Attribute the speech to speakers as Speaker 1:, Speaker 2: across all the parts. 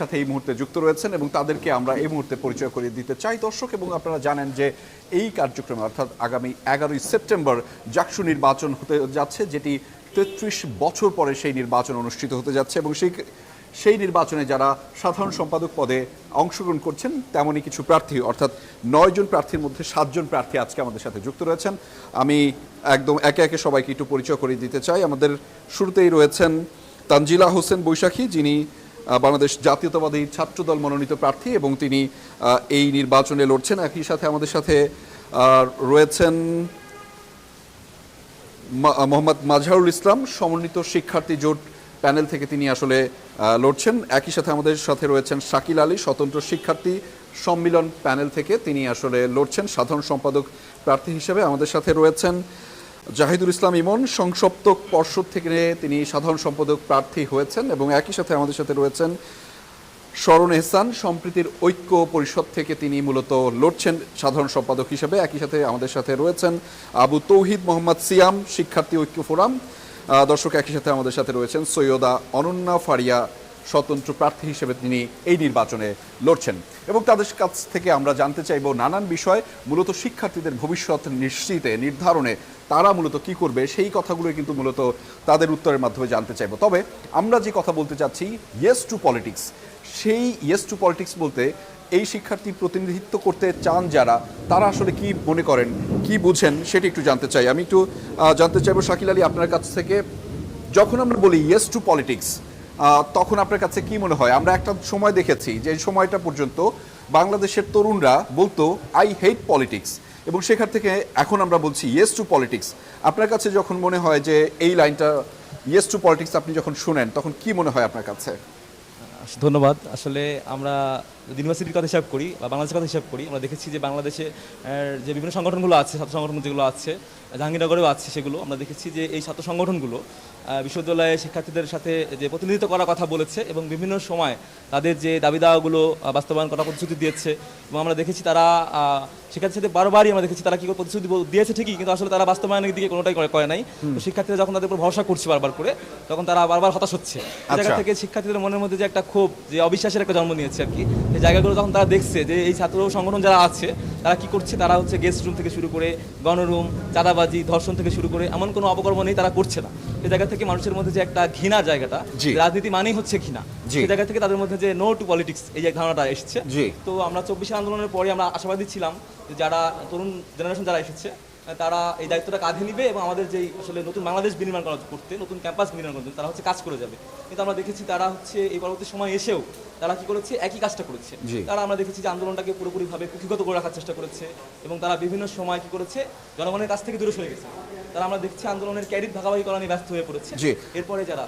Speaker 1: সাথে এই মুহূর্তে যুক্ত রয়েছেন এবং তাদেরকে আমরা এই মুহূর্তে পরিচয় করিয়ে দিতে চাই। দর্শক, এবং আপনারা জানেন যে এই কার্যক্রমে, অর্থাৎ আগামী এগারোই সেপ্টেম্বর জাকসু নির্বাচন হতে যাচ্ছে, যেটি তেত্রিশ বছর পরে সেই নির্বাচন অনুষ্ঠিত হতে যাচ্ছে এবং সেই সেই নির্বাচনে যারা সাধারণ সম্পাদক পদে অংশগ্রহণ করছেন, তেমনই কিছু প্রার্থী, অর্থাৎ নয় জন প্রার্থীর মধ্যে সাতজন প্রার্থী আজকে আমাদের সাথে যুক্ত রয়েছেন। আমি একদম একে একে সবাইকে একটু পরিচয় করিয়ে দিতে চাই। আমাদের শুরুতেই রয়েছেন তানজিলা হোসেন বৈশাখী, যিনি বাংলাদেশ জাতীয়তাবাদী ছাত্রদল মনোনীত প্রার্থী এবং তিনি এই নির্বাচনে লড়ছেন। একই সাথে আমাদের সাথে রয়েছেন মোহাম্মদ মাজহারুল ইসলাম, সমন্বিত শিক্ষার্থী জোট প্যানেল থেকে তিনি আসলে লড়ছেন। একই সাথে আমাদের সাথে রয়েছেন শাকিল আলী, স্বতন্ত্র শিক্ষার্থী সম্মিলন প্যানেল থেকে তিনি আসলে লড়ছেন। সাধারণ সম্পাদক প্রার্থী হিসেবে আমাদের সাথে রয়েছেন জাহিদুল ইসলাম ইমন, সংসপ্তক পর্ষদ থেকে তিনি সাধারণ সম্পাদক প্রার্থী হয়েছেন এবং একই সাথে আমাদের সাথে রয়েছেন শরণ এহসান, সম্প্রীতির ঐক্য পরিষদ থেকে তিনি মূলত লড়ছেন সাধারণ সম্পাদক হিসেবে। একই সাথে আমাদের সাথে রয়েছেন আবু তৌহিদ মোহাম্মদ সিয়াম, শিক্ষার্থী ঐক্য ফোরাম। দর্শক, একই সাথে আমাদের সাথে রয়েছেন সৈয়দা অনন্যা ফারিয়া স্বতন্ত্র প্রার্থী হিসেবে তিনি এই নির্বাচনে লড়ছেন। এবং তাদের কাছ থেকে আমরা জানতে চাইব নানান বিষয়, মূলত শিক্ষার্থীদের ভবিষ্যৎ নিশ্চিতে, নির্ধারণে তারা মূলত কি করবে, সেই কথাগুলো কিন্তু মূলত তাদের উত্তরের মাধ্যমে জানতে চাইব। তবে আমরা যে কথা বলতে চাচ্ছি ইয়েস টু পলিটিক্স সেই ইয়েস টু পলিটিক্স বলতে এই শিক্ষার্থী প্রতিনিধিত্ব করতে চান যারা, তারা আসলে কি মনে করেন, কি বুঝেন, সেটা একটু জানতে চাই। আমি একটু জানতে চাইব শাকিল আলী আপনার কাছ থেকে, যখন আমরা বলি ইয়েস টু পলিটিক্স তখন আপনার কাছে কি মনে হয়? আমরা একটা সময় দেখেছি যে সময়টা পর্যন্ত বাংলাদেশের তরুণরা বলতো আই হেট পলিটিক্স এবং সেখান থেকে এখন আমরা বলছি ইয়েস টু পলিটিক্স আপনার কাছে যখন মনে হয় যে এই লাইনটা ইয়েস টু পলিটিক্স আপনি যখন শুনেন, তখন কি মনে হয় আপনার কাছে?
Speaker 2: ধন্যবাদ। আসলে আমরা ইউনিভার্সিটির কথা হিসাব করি বা বাংলাদেশের কথা হিসাব করি আমরা দেখেছি যে বাংলাদেশে যে বিভিন্ন সংগঠনগুলো আছে ছাত্র সংগঠন যেগুলো আছে জাহাঙ্গীরনগরেও আছে সেগুলো আমরা দেখেছি যে এই ছাত্র সংগঠনগুলো বিশ্ববিদ্যালয়ে শিক্ষার্থীদের সাথে যে প্রতিনিধিত্ব করার কথা বলেছে এবং বিভিন্ন সময় তাদের যে দাবি দাওয়াগুলো বাস্তবায়ন করার প্রতিশ্রুতি দিয়েছে এবং আমরা দেখেছি তারা শিক্ষার্থীর সাথে বারবারই আমরা দেখেছি তারা কি করে প্রতিশ্রুতি দিয়েছে ঠিকই কিন্তু আসলে তারা বাস্তবায়নের দিকে কোনোটাই করে নাই। তো শিক্ষার্থীরা যখন তাদের উপর ভরসা করছে বারবার করে তখন তারা বারবার হতাশ হচ্ছে। জায়গা
Speaker 1: আচ্ছা।
Speaker 2: থেকে শিক্ষার্থীদের মনের মধ্যে যে একটা ক্ষোভ যে অবিশ্বাসের একটা জন্ম নিয়েছে আর কি এই জায়গাগুলো যখন তারা দেখছে যে এই ছাত্র সংগঠন যারা আছে তারা কি করছে তারা হচ্ছে গেস্ট রুম থেকে শুরু করে গণরুম চাঁদাবাজি ধর্ষণ থেকে শুরু করে এমন কোনো অপকর্ম নেই তারা করছে না এই জায়গা থেকে মানুষের মধ্যে যে একটা ঘৃণা জায়গাটা। রাজনীতি মানেই হচ্ছে ঘৃণা। সেই জায়গা থেকে তাদের মধ্যে যে নো টু পলিটিক্স এই যে ধারণাটা এসেছে। তো আমরা চব্বিশে আন্দোলনের পরে আমরা আশাবাদী ছিলাম যে যারা তরুণ জেনারেশন যারা এসেছে তারা এই দায়িত্বটা কাঁধে নিবে এবং আমাদের যেই আসলে নতুন বাংলাদেশ বিনির্মাণ করা করতে নতুন ক্যাম্পাস বিনির্মাণ করতে তারা হচ্ছে কাজ করে যাবে। কিন্তু আমরা দেখেছি তারা হচ্ছে এই পরবর্তী সময় এসেও তারা কি করেছে? একই কাজটা করেছে। তারা আমরা দেখেছি যে আন্দোলনটাকে পুরোপুরিভাবে কুক্ষিগত করে রাখার চেষ্টা করেছে এবং তারা বিভিন্ন সময় কি করেছে? জনগণের কাছ থেকে দূরে সরে গেছে। তারা আমরা দেখছি আন্দোলনের ক্যারিট ভাগাভাগি করা নিয়ে ব্যস্ত হয়ে পড়েছে। এরপরে যারা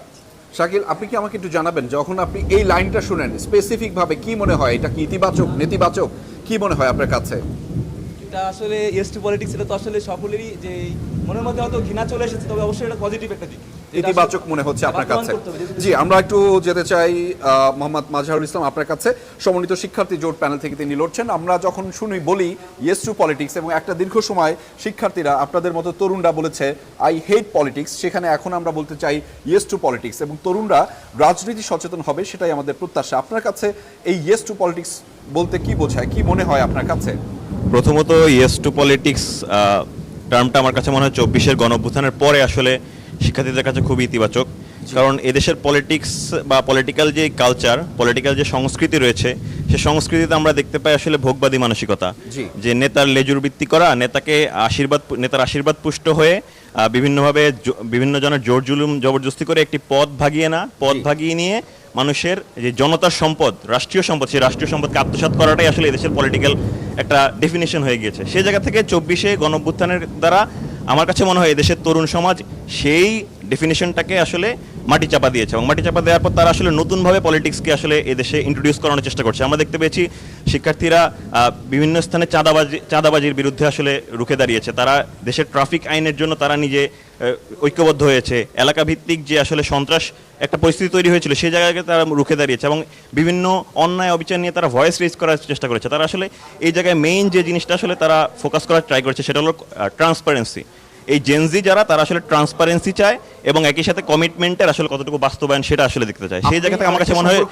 Speaker 1: শাকিল আপনি কি আমাকে একটু জানাবেন যখন আপনি এই লাইনটা শুনেন স্পেসিফিকভাবে কি মনে হয়? এটা কি ইতিবাচক নেতিবাচক? কি মনে হয় আপনার কাছে?
Speaker 2: এটা আসলে এস টু পলিটিক্স এটা তো আসলে সকলেরই যে মনের মধ্যে হয়তো ঘৃণা চলে এসেছে তবে অবশ্যই এটা পজিটিভ একটা দিক।
Speaker 1: ইতিবাচক মনে হচ্ছে আপনার কাছে। জি আমরা একটু যেতে চাই মোহাম্মদ মাজহারুল ইসলাম আপনার কাছে। সমন্বিত শিক্ষার্থী জোট প্যানেল থেকে তিনি লড়ছেন। আমরা যখন শুনি বলি ইয়েস টু পলিটিক্স এবং একটা দীর্ঘ সময় শিক্ষার্থীরা আপনাদের মতো তরুণরা বলেছে আই হেট পলিটিক্স। সেখানে এখন আমরা বলতে চাই ইয়েস টু পলিটিক্স এবং তরুণরা রাজনীতি সচেতন হবে সেটাই আমাদের প্রত্যাশা। আপনার কাছে এই ইয়েস টু পলিটিক্স বলতে কি বোঝায়? কি মনে হয় আপনার কাছে?
Speaker 3: প্রথমত ইয়েস টু পলিটিক্স টার্মটা আমার কাছে মনে হয় চব্বিশের গণঅভ্যুত্থানের পরে আসলে শিক্ষার্থীদের কাছে খুবই ইতিবাচক। কারণ এদেশের পলিটিক্স বা পলিটিক্যাল যে কালচার পলিটিক্যাল যে সংস্কৃতি রয়েছে সে সংস্কৃতিতে আমরা দেখতে পাই আসলে ভোগবাদী মানসিকতা। যে নেতার লেজুর বৃত্তি করা নেতাকে আশীর্বাদ নেতার আশীর্বাদ পুষ্ট হয়ে বিভিন্নভাবে বিভিন্ন জনের জোর জুলুম জবরদস্তি করে একটি পদ ভাগিয়ে না পদ ভাগিয়ে নিয়ে মানুষের যে জনতার সম্পদ, রাষ্ট্রীয় সম্পদ, সেই রাষ্ট্রীয় সম্পদকে আত্মসাত করাটাই আসলে এদেশের পলিটিক্যাল একটা ডেফিনেশন হয়ে গিয়েছে। সেই জায়গা থেকে চব্বিশে গণঅভ্যুত্থানের দ্বারা আমার কাছে মনে হয় এদেশের তরুণ সমাজ সেই ডেফিনেশনটাকে আসলে মাটি চাপা দিয়েছে এবং মাটি চাপা দেওয়ার পর তারা আসলে নতুনভাবে পলিটিক্সকে আসলে এদেশে ইন্ট্রোডিউস করানোর চেষ্টা করছে। আমরা দেখতে পেয়েছি শিক্ষার্থীরা বিভিন্ন স্থানে চাঁদাবাজি, চাঁদাবাজির বিরুদ্ধে আসলে রুখে দাঁড়িয়েছে। তারা দেশের ট্রাফিক আইনের জন্য তারা নিজে ঐক্যবদ্ধ হয়েছে। এলাকা ভিত্তিক যে আসলে সন্ত্রাস একটা পরিস্থিতি তৈরি হয়েছিল, সেই জায়গাকে তারা রুখে দাঁড়িয়েছে এবং বিভিন্ন অন্যায় অবিচার নিয়ে তারা ভয়েস রেজ করার চেষ্টা করেছে। তারা আসলে এই জায়গায় মেইন যে জিনিসটা আসলে তারা ফোকাস করার ট্রাই করেছে, সেটা হলো ট্রান্সপারেন্সি এই জেনজি যারা তারা আসলে ট্রান্সপারেন্সি চায় এবং একই সাথে কমিটমেন্টের আসলে কতটুকু বাস্তবায়ন সেটা আসলে দেখতে চায়। সেই জায়গা থেকে আমার কাছে মনে হয়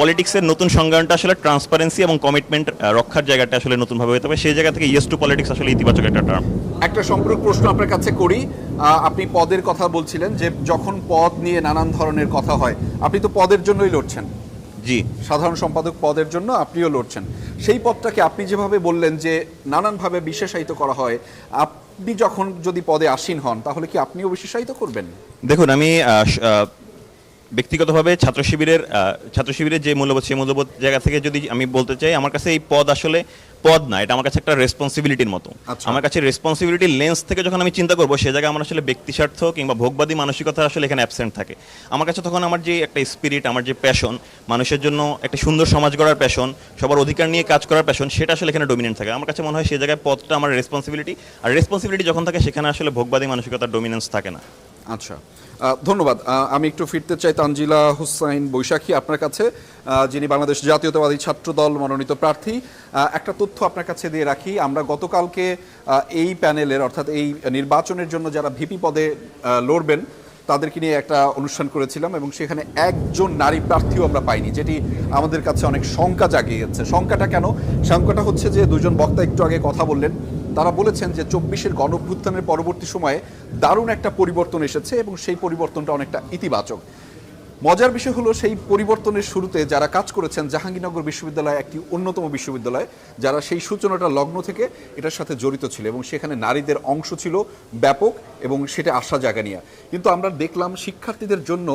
Speaker 3: পলিটিক্সের নতুন সংজ্ঞানটা আসলে ট্রান্সপারেন্সি এবং কমিটমেন্ট রক্ষার জায়গাটা আসলে নতুনভাবে হতে হবে সেই জায়গা থেকে ইয়েস টু পলিটিক্স আসলে ইতিবাচক একটা টার্ম
Speaker 1: একটা সম্পূরক প্রশ্ন আপনার কাছে করি। আপনি পদের কথা বলছিলেন যে যখন পদ নিয়ে নানান ধরনের কথা হয় আপনি তো পদের জন্যই লড়ছেন।
Speaker 3: জি।
Speaker 1: সাধারণ সম্পাদক পদের জন্য আপনিও লড়ছেন। সেই পদটাকে আপনি যেভাবে বললেন যে নানানভাবে বিশেষায়িত করা হয় আপনি যখন যদি পদে আসীন হন, তাহলে কি আপনিও বিশেষায়িত করবেন?
Speaker 3: দেখুন, আমি ব্যক্তিগতভাবে ছাত্র শিবিরের ছাত্র শিবিরের যে মূল্যবোধ, সেই মূল্যবোধ জায়গা থেকে যদি আমি বলতে চাই, আমার কাছে এই পদ আসলে পদ না এটা আমার কাছে একটা রেসপন্সিবিলিটির মতো।
Speaker 1: আচ্ছা।
Speaker 3: আমার কাছে রেসপন্সিবিলিটির লেন্স থেকে যখন আমি চিন্তা করব সে জায়গায় আমার আসলে ব্যক্তিস্বার্থ কিংবা ভোগবাদী মানসিকতা আসলে এখানে অ্যাবসেন্ট থাকে। আমার কাছে তখন আমার যে একটা স্পিরিট আমার যে প্যাশন মানুষের জন্য একটা সুন্দর সমাজ গড়ার প্যাশন সবার অধিকার নিয়ে কাজ করার প্যাশন সেটা আসলে এখানে ডোমিনেন্ট থাকে। আমার কাছে মনে হয় সে জায়গায় পদটা আমার রেসপন্সিবিলিটি আর রেসপন্সিবিলিটি যখন থাকে সেখানে আসলে ভোগবাদী মানসিকতার ডোমিনেন্স থাকে না।
Speaker 1: আচ্ছা। ধন্যবাদ। আমি একটু ফিরতে চাই তানজিলা হুসাইন বৈশাখী আপনার কাছে। যিনি বাংলাদেশ জাতীয়তাবাদী ছাত্র দল মনোনীত প্রার্থী। একটা তথ্য আপনার কাছে দিয়ে রাখি। আমরা গতকালকে এই প্যানেলের অর্থাৎ এই নির্বাচনের জন্য যারা ভিপি পদে লড়বেন, তাদেরকে নিয়ে একটা অনুষ্ঠান করেছিলাম এবং সেখানে একজন নারী প্রার্থীও আমরা পাইনি, যেটি আমাদের কাছে অনেক শঙ্কা জাগিয়েছে। শঙ্কাটা কেন? শঙ্কাটা হচ্ছে যে দুজন বক্তা একটু আগে কথা বললেন। তারা বলেছেন যে চব্বিশের গণভ্যুত্থানের পরবর্তী সময়ে দারুণ একটা পরিবর্তন এসেছে এবং সেই পরিবর্তনটা অনেকটা ইতিবাচক। মজার বিষয় হলো সেই পরিবর্তনের শুরুতে যারা কাজ করেছেন জাহাঙ্গীরনগর বিশ্ববিদ্যালয় একটি অন্যতম বিশ্ববিদ্যালয়, যারা সেই সূচনাটা লগ্ন থেকে এটার সাথে জড়িত ছিল এবং সেখানে নারীদের অংশ ছিল ব্যাপক এবং সেটা আশা জায়গা নিয়ে। কিন্তু আমরা দেখলাম শিক্ষার্থীদের জন্য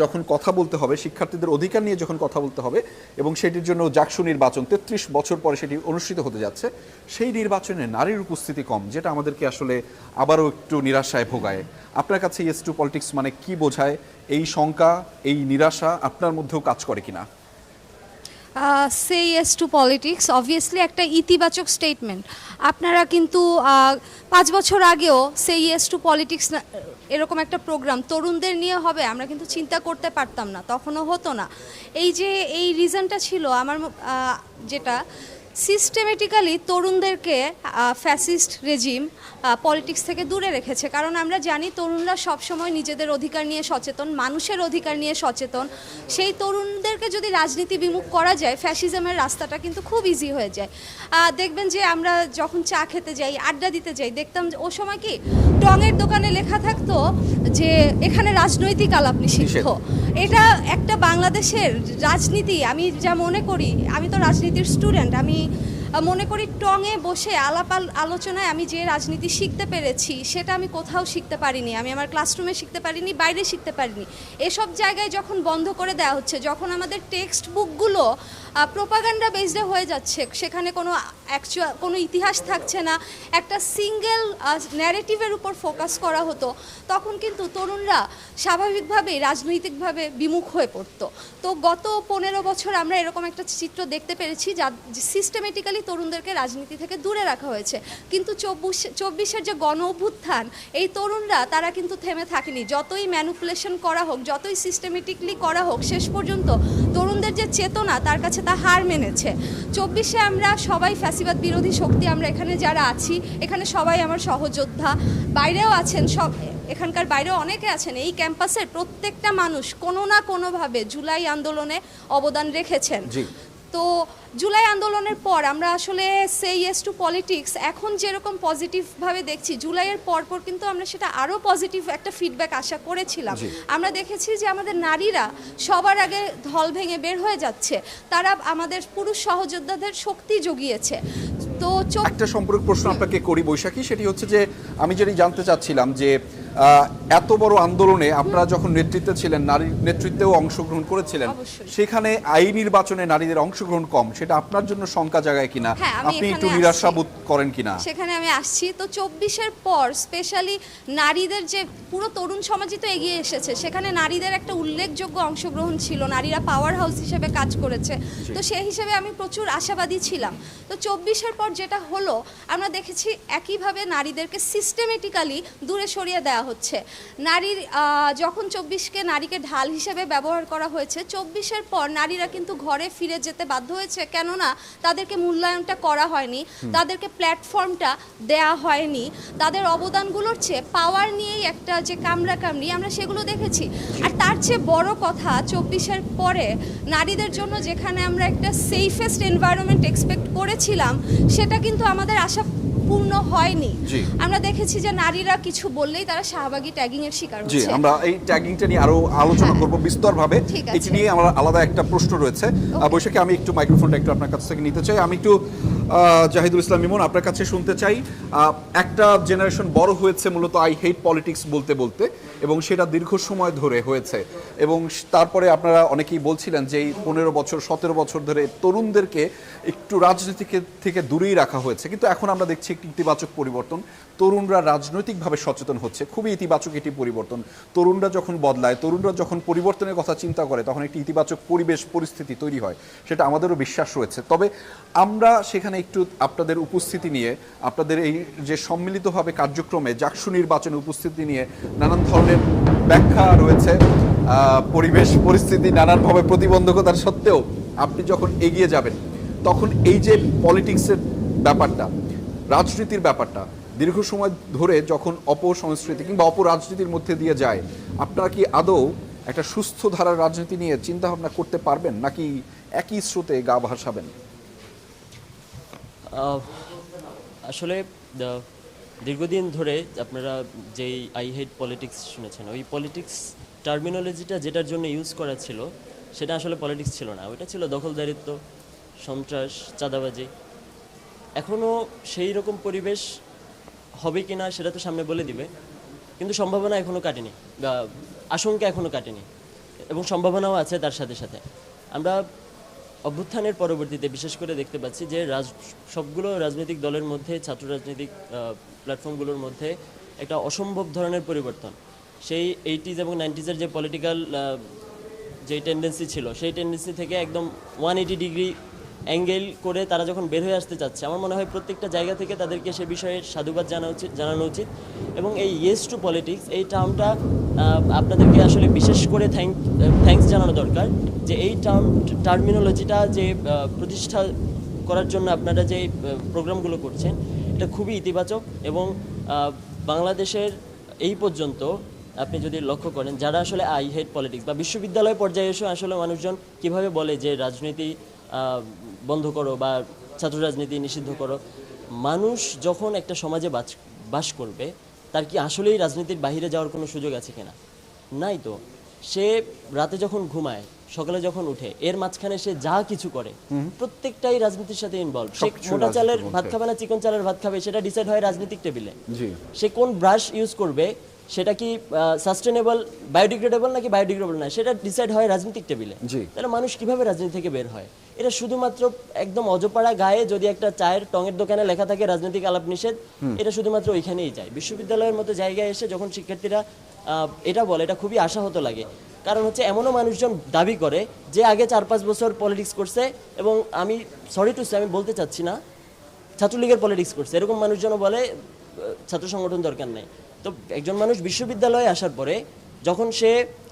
Speaker 1: যখন কথা বলতে হবে, শিক্ষার্থীদের অধিকার নিয়ে যখন কথা বলতে হবে এবং সেটির জন্য জাকসু নির্বাচন, তেত্রিশ বছর পরে সেটি অনুষ্ঠিত হতে যাচ্ছে, সেই নির্বাচনে নারীর উপস্থিতি কম, যেটা আমাদেরকে আসলে আবারও একটু নিরাশায় ভোগায়। আপনার কাছে এস টু পলিটিক্স মানে কি বোঝায়? এই শঙ্কা, এই নিরাশা আপনার মধ্যেও কাজ করে কিনা?
Speaker 4: সে ইয়েস টু পলিটিক্স অবভিয়াসলি একটা ইতিবাচক স্টেটমেন্ট আপনারা কিন্তু পাঁচ বছর আগেও সে ইয়েস টু পলিটিক্স এরকম একটা প্রোগ্রাম তরুণদের নিয়ে হবে, আমরা কিন্তু চিন্তা করতে পারতাম না, তখনও হতো না। এই যে, এই রিজনটা ছিল, আমার যেটা সিস্টেমেটিক্যালি তরুণদেরকে ফ্যাসিস্ট রেজিম পলিটিক্স থেকে দূরে রেখেছে। কারণ আমরা জানি তরুণরা সবসময় নিজেদের অধিকার নিয়ে সচেতন মানুষের অধিকার নিয়ে সচেতন। সেই তরুণদেরকে যদি রাজনীতি বিমুখ করা যায় ফ্যাসিজমের রাস্তাটা কিন্তু খুব ইজি হয়ে যায়। দেখবেন যে আমরা যখন চা খেতে যাই আড্ডা দিতে যাই দেখতাম যে ও সময় কি টঙের দোকানে লেখা থাকতো যে এখানে রাজনৈতিক আলাপ নিষিদ্ধ। এটা একটা বাংলাদেশের রাজনীতি। আমি যা মনে করি আমি তো রাজনীতির স্টুডেন্ট আমি মনে করি টঙে বসে আলাপাল আলোচনায় আমি যে রাজনীতি শিখতে পেরেছি, সেটা আমি কোথাও শিখতে পারিনি। আমি আমার ক্লাসরুমে শিখতে পারিনি, বাইরে শিখতে পারিনি। এসব জায়গায় যখন বন্ধ করে দেওয়া হচ্ছে, যখন আমাদের টেক্সট বুকগুলো প্রোপাগান্ডা বেসডে হয়ে যাচ্ছে, সেখানে কোনো অ্যাকচুয়াল কোনো ইতিহাস থাকছে না, একটা সিঙ্গেল ন্যারেটিভের উপর ফোকাস করা হতো, তখন কিন্তু তরুণরা স্বাভাবিকভাবেই রাজনৈতিকভাবে বিমুখ হয়ে পড়তো। তো গত পনেরো বছর আমরা এরকম একটা চিত্র দেখতে পেরেছি, যা সিস্টেমেটিক্যালি তরুণদেরকে রাজনীতি থেকে দূরে রাখা হয়েছে। কিন্তু চব্বিশ, চব্বিশের যে গণ অভ্যুত্থান, এই তরুণরা তারা কিন্তু থেমে থাকেনি। যতই ম্যানুপুলেশন করা হোক, যতই সিস্টেমেটিকলি করা হোক, শেষ পর্যন্ত তরুণদের যে চেতনা, তার কাছে তা হার মেনেছে। চব্বিশে আমরা সবাই ফ্যাসিবাদ বিরোধী শক্তি, আমরা এখানে যারা আছি, এখানে সবাই আমার সহযোদ্ধা। বাইরেও আছেন সব, এখানকার বাইরেও অনেকে আছেন। এই ক্যাম্পাসের প্রত্যেকটা মানুষ কোনো না কোনোভাবে জুলাই আন্দোলনে অবদান রেখেছেন। তো জুলাই আন্দোলনের পর আমরা আসলে সে ইয়েস টু পলিটিক্স এখন যেরকম পজিটিভভাবে দেখছি জুলাইয়ের পরপর কিন্তু আমরা সেটা আরও পজিটিভ একটা ফিডব্যাক আশা করেছিলাম। আমরা দেখেছি যে আমাদের নারীরা সবার আগে ঢল ভেঙে বের হয়ে যাচ্ছে। তারা আমাদের পুরুষ সহযোদ্ধাদের শক্তি জুগিয়েছে। তো
Speaker 1: একটা সম্পর্ক প্রশ্ন আপনাকে করি বৈশাখী সেটি হচ্ছে যে আমি যেটি জানতে চাচ্ছিলাম যে এত বড় আন্দোলনে আপনারা যখন নেতৃত্বে ছিলেন নারীর নেতৃত্বেও অংশগ্রহণ করেছিলেন সেখানে আই নির্বাচনে নারীদের অংশগ্রহণ কম সেটা আপনার জন্য শঙ্কা জায়গায় কিনা?
Speaker 4: হ্যাঁ,
Speaker 1: আপনি একটু নিরাশা বোধ করেন কিনা?
Speaker 4: সেখানে আমি আসছি। তো চব্বিশের পর স্পেশালি নারীদের যে পুরো তরুণ সমাজই তো এগিয়ে এসেছে সেখানে নারীদের একটা উল্লেখযোগ্য অংশগ্রহণ ছিল নারীরা পাওয়ার হাউস হিসেবে কাজ করেছে। তো সেই হিসেবে আমি প্রচুর আশাবাদী ছিলাম। তো চব্বিশের পর যেটা হলো আমরা দেখেছি একইভাবে নারীদেরকে সিস্টেমেটিক্যালি দূরে সরিয়ে দেওয়া হচ্ছে। নারীর যখন চব্বিশকে নারীকে ঢাল হিসেবে ব্যবহার করা হয়েছে চব্বিশের পর নারীরা কিন্তু ঘরে ফিরে যেতে বাধ্য হয়েছে। কেননা তাদেরকে মূল্যায়নটা করা হয়নি তাদেরকে প্ল্যাটফর্মটা দেয়া হয়নি। তাদের অবদানগুলোর চেয়ে পাওয়ার নিয়েই একটা যে কামড়া কামড়ি আমরা সেগুলো দেখেছি। আর তার চেয়ে বড় কথা চব্বিশের পরে নারীদের জন্য যেখানে আমরা একটা সেফেস্ট এনভায়রনমেন্ট এক্সপেক্ট করেছিলাম সেটা কিন্তু আমাদের আশা পূর্ণ হয়নি। আমরা দেখেছি যে নারীরা কিছু বললেই তারা শাহবাগী ট্যাগিং এর শিকার
Speaker 1: জি
Speaker 4: হচ্ছে।
Speaker 1: আমরা এই ট্যাগিংটা নিয়ে আরও আলোচনা
Speaker 4: হ্যাঁ।
Speaker 1: করব বিস্তরভাবে। এটি নিয়ে আমার আলাদা একটা প্রশ্ন রয়েছে। বৈশাখী আমি একটু মাইক্রোফোনটা একটু আপনার কাছ থেকে নিতে চাই। আমি একটু জাহিদুল ইসলাম ইমন আপনার কাছে শুনতে চাই। একটা জেনারেশন বড় হয়েছে মূলত আই হেট পলিটিক্স বলতে বলতে এবং সেটা দীর্ঘ সময় ধরে হয়েছে। এবং তারপরে আপনারা অনেকেই বলছিলেন যে এই পনেরো বছর সতেরো বছর ধরে তরুণদেরকে একটু রাজনীতি থেকে দূরেই রাখা হয়েছে। কিন্তু এখন আমরা দেখছি একটি ইতিবাচক পরিবর্তন। তরুণরা রাজনৈতিকভাবে সচেতন হচ্ছে। খুবই ইতিবাচক এটি পরিবর্তন। তরুণরা যখন বদলায়, তরুণরা যখন পরিবর্তনের কথা চিন্তা করে, তখন একটি ইতিবাচক পরিবেশ, পরিস্থিতি তৈরি হয়। সেটা আমাদেরও বিশ্বাস রয়েছে। তবে আমরা সেখানে একটু আপনাদের উপস্থিতি নিয়ে, আপনাদের এই যে সম্মিলিতভাবে কার্যক্রমে জাকসু নির্বাচনে উপস্থিতি নিয়ে নানান ধরনের ব্যাখ্যা রয়েছে। পরিবেশ, পরিস্থিতি নানানভাবে প্রতিবন্ধকতার সত্ত্বেও আপনি যখন এগিয়ে যাবেন, তখন এই যে পলিটিক্সের ব্যাপারটা রাজনীতির ব্যাপারটা। দীর্ঘ সময় ধরে যখন অপসংস্কৃতি কিংবা অপরাজনীতির মধ্যে দিয়ে যায়, আপনারা কি আদৌ একটা সুস্থ ধারার রাজনীতি নিয়ে চিন্তা ভাবনা করতে পারবেন, নাকি একই স্রোতে গা ভাসাবেন?
Speaker 5: আসলে দীর্ঘদিন ধরে আপনারা যেই আই হেড পলিটিক্স শুনেছেন, ওই পলিটিক্স টার্মিনোলজিটা যেটার জন্য ইউজ করা ছিল, সেটা আসলে পলিটিক্স ছিল না। ওইটা ছিল দখলদারিত্ব, সন্ত্রাস, চাঁদাবাজি। এখনও সেই রকম পরিবেশ হবে কি না সেটা তো সামনে বলে দিবে। কিন্তু সম্ভাবনা এখনও কাটেনি আশঙ্কা এখনও কাটেনি, এবং সম্ভাবনাও আছে তার সাথে সাথে। আমরা অভ্যুত্থানের পরবর্তীতে বিশেষ করে দেখতে পাচ্ছি যে রাজ, সবগুলো রাজনৈতিক দলের মধ্যে, ছাত্র রাজনৈতিক প্ল্যাটফর্মগুলোর মধ্যে একটা অসম্ভব ধরনের পরিবর্তন। সেই এইটিজ এবং নাইনটিজের যে পলিটিক্যাল যে টেন্ডেন্সি ছিল, সেই টেন্ডেন্সি থেকে একদম ওয়ান এইটি ডিগ্রি অ্যাঙ্গেল করে তারা যখন বের হয়ে আসতে চাচ্ছে, আমার মনে হয় প্রত্যেকটা জায়গা থেকে তাদেরকে সে বিষয়ে সাধুবাদ জানা উচিত, জানানো উচিত। এবং এই ইয়েস টু পলিটিক্স এই টার্মটা আপনাদেরকে আসলে বিশেষ করে থ্যাংক থ্যাঙ্কস জানানো দরকার যে এই টার্ম টার্মিনোলজিটা যে প্রতিষ্ঠা করার জন্য আপনারা যে প্রোগ্রামগুলো করছেন, এটা খুবই ইতিবাচক এবং বাংলাদেশের এই পর্যন্ত আপনি যদি লক্ষ্য করেন, যারা আসলে আই হেড পলিটিক্স বা বিশ্ববিদ্যালয় পর্যায়ে এসে আসলে মানুষজন কীভাবে বলে যে রাজনীতি বন্ধ করো বা ছাত্র রাজনীতি নিষিদ্ধ করো মানুষ যখন একটা সমাজে বাস বাস করবে তার কি আসলেই রাজনীতির বাইরে যাওয়ার কোনো সুযোগ আছে কিনা? নাই তো। সে রাতে যখন ঘুমায় সকালে যখন উঠে এর মাঝখানে সে যা কিছু করে প্রত্যেকটাই রাজনীতির সাথে ইনভলভ সে মোটা চালের ভাত খাবে না চিকন চালের ভাত খাবে সেটা ডিসাইড হয় রাজনৈতিক টেবিলে সে কোন ব্রাশ ইউজ করবে সেটা কি সাস্টেনেবল বায়োডিগ্রেডেবল নাকি বায়োডিগ্রেডেবল না সেটা ডিসাইড হয় রাজনৈতিক টেবিলে তাহলে মানুষ কীভাবে রাজনীতি থেকে বের হয়? এটা শুধুমাত্র একদম অজপাড়া গায়ে যদি একটা চায়ের টঙের দোকানে লেখা থাকে রাজনৈতিক আলাপ নিষেধ এটা শুধুমাত্র ওইখানেই যায়। বিশ্ববিদ্যালয়ের মতো জায়গায় এসে যখন শিক্ষার্থীরা এটা বলে এটা খুবই আশাহত লাগে। কারণ হচ্ছে এমনও মানুষজন দাবি করে যে আগে চার পাঁচ বছর পলিটিক্স করছে এবং আমি সরি টু সে আমি বলতে চাচ্ছি না ছাত্রলীগের পলিটিক্স করছে। এরকম মানুষজনও বলে ছাত্র সংগঠন দরকার নেই। তো একজন মানুষ বিশ্ববিদ্যালয়ে আসার পরে যখন সে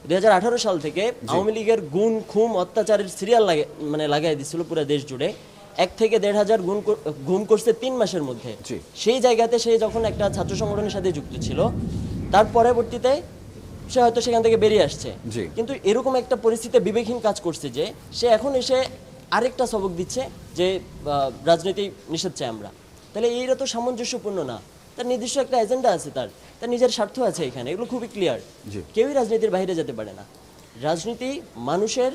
Speaker 5: দুই হাজার আঠারো সাল থেকে আওয়ামী লীগের গুণ খুম অত্যাচারের সিরিয়াল লাগে মানে লাগাই দিছিল পুরো দেশ জুড়ে। এক থেকে দেড় হাজার গুণ গুম করছে তিন মাসের মধ্যে। সেই জায়গাতে সে যখন একটা ছাত্র সংগঠনের সাথে যুক্ত ছিল তার পরবর্তীতে সে হয়তো সেখান থেকে বেরিয়ে আসছে। কিন্তু এরকম একটা পরিস্থিতিতে বিবেকহীন কাজ করছে যে সে এখন এসে আরেকটা সবক দিচ্ছে যে রাজনীতি নিষেধ চাই আমরা। তাহলে এইটা তো সামঞ্জস্যপূর্ণ না। তার নির্দিষ্ট একটা এজেন্ডা আছে তার। তার নিজের স্বার্থ আছে এখানে এগুলো খুবই ক্লিয়ার। কেউই রাজনীতির বাইরে যেতে পারে না। রাজনীতি মানুষের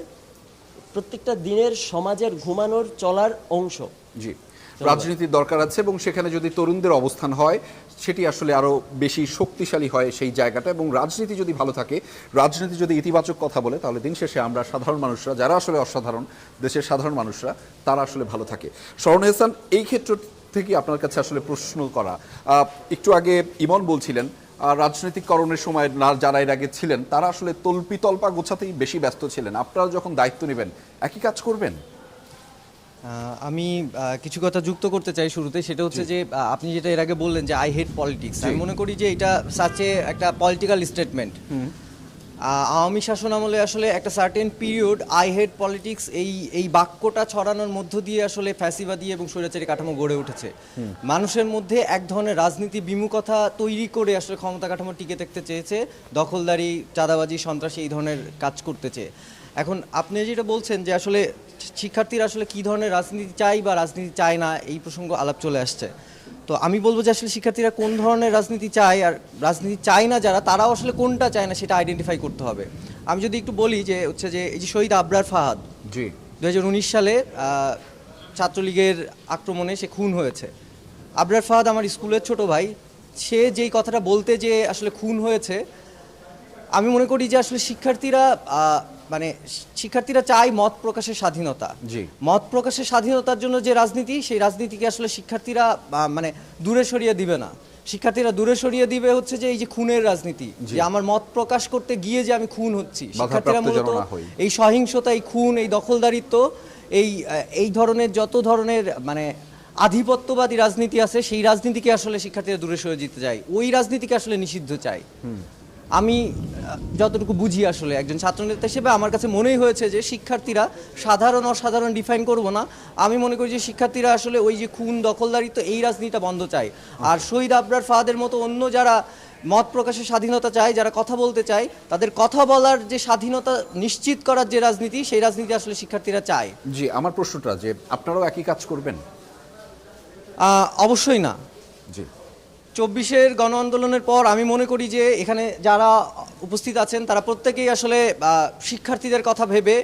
Speaker 5: প্রত্যেকটা দিনের সমাজের ঘুমানোর চলার অংশ।
Speaker 1: জি। রাজনীতির দরকার আছে এবং সেখানে যদি তরুণদের অবস্থান হয় সেটি আসলে আরও বেশি শক্তিশালী হয় সেই জায়গাটা এবং রাজনীতি যদি ভালো থাকে রাজনীতি যদি ইতিবাচক কথা বলে তাহলে দিন শেষে আমরা সাধারণ মানুষরা যারা আসলে অসাধারণ দেশের সাধারণ মানুষরা তারা আসলে ভালো থাকে। শরণ এহসান এই ক্ষেত্র থেকে আপনার কাছে আসলে প্রশ্ন করা। একটু আগে ইমন বলছিলেন রাজনৈতিককরণের সময় না যারা এর আগে ছিলেন তারা আসলে তল্পি তল্পা গোছাতেই বেশি ব্যস্ত ছিলেন। আপনারা যখন দায়িত্ব নেবেন একই কাজ করবেন?
Speaker 6: আমি কিছু কথা যুক্ত করতে চাই শুরুতে সেটা হচ্ছে যে আপনি যেটা এর আগে বললেন যে আই হেট পলিটিক্স আমি মনে করি যে এটা সাচে একটা পলিটিক্যাল স্টেটমেন্ট আওয়ামী শাসন আমলে আসলে একটা certain period I hate politics এই এই বাক্যটা ছড়ানোর মধ্য দিয়ে আসলে ফ্যাসিবাদী এবং স্বৈরাচারী কাঠামো গড়ে উঠেছে। মানুষের মধ্যে এক ধরনের রাজনীতি বিমুখতা তৈরি করে আসলে ক্ষমতা কাঠামো টিকে থাকতে চেয়েছে দখলদারি চাঁদাবাজি সন্ত্রাসী এই ধরনের কাজ করতে চেয়ে। এখন আপনি যেটা বলছেন যে আসলে শিক্ষার্থীরা আসলে কি ধরনের রাজনীতি চাই বা রাজনীতি চায় না এই প্রসঙ্গ আলাপ চলে আসছে। তো আমি বলব যে আসলে শিক্ষার্থীরা কোন ধরনের রাজনীতি চায় আর রাজনীতি চায় না যারা তারাও আসলে কোনটা চায় না সেটা আইডেন্টিফাই করতে হবে। আমি যদি একটু বলি যে হচ্ছে যে এই যে শহীদ আবরার ফাহাদ
Speaker 1: জি।
Speaker 6: দু হাজার উনিশ সালে ছাত্রলীগের আক্রমণে সে খুন হয়েছে। আবরার ফাহাদ আমার স্কুলের ছোট ভাই সে যেই কথাটা বলতে যে আসলে খুন হয়েছে আমি মনে করি যে আসলে শিক্ষার্থীরা মানে শিক্ষার্থীরা চায় মত প্রকাশের স্বাধীনতা।
Speaker 1: জি।
Speaker 6: মত প্রকাশের স্বাধীনতার জন্য যে রাজনীতি সেই রাজনীতিকে আসলে শিক্ষার্থীরা মানে দূরে সরিয়ে দিবে না। শিক্ষার্থীরা দূরে সরিয়ে দিবে হচ্ছে যে এই যে খুনের রাজনীতি যে আমার মত প্রকাশ করতে গিয়ে যে আমি খুন হচ্ছি। শিক্ষার্থীরা মূলত এই সহিংসতা এই খুন এই দখলদারিত্ব এই এই ধরনের যত ধরনের মানে আধিপত্যবাদী রাজনীতি আছে সেই রাজনীতিকে আসলে শিক্ষার্থীরা দূরে সরে যেতে চায়। ওই রাজনীতিকে আসলে নিষিদ্ধ চাই আমি যতটুকু বুঝি আসলে একজন ছাত্রনেতা হিসেবে আমার কাছে মনেই হয়েছে যে শিক্ষার্থীরা সাধারণ অসাধারণ ডিফাইন করব না। আমি মনে করি যে শিক্ষার্থীরা আসলে ওই যে খুন দখলদারিত্ব এই রাজনীতিটা বন্ধ চায়। আর শহীদ আবরার ফাহাদের মতো অন্য যারা মত প্রকাশের স্বাধীনতা চায় যারা কথা বলতে চায় তাদের কথা বলার যে স্বাধীনতা নিশ্চিত করার যে রাজনীতি সেই রাজনীতি আসলে শিক্ষার্থীরা চায়।
Speaker 1: জি আমার প্রশ্নটা যে আপনারাও একই কাজ করবেন?
Speaker 6: অবশ্যই না।
Speaker 1: জি।
Speaker 6: চব্বিশের গণ আন্দোলনের পর আমি মনে করি যে এখানে যারা উপস্থিত আছেন, তারা প্রত্যেকেই আসলে শিক্ষার্থীদের কথা ভেবে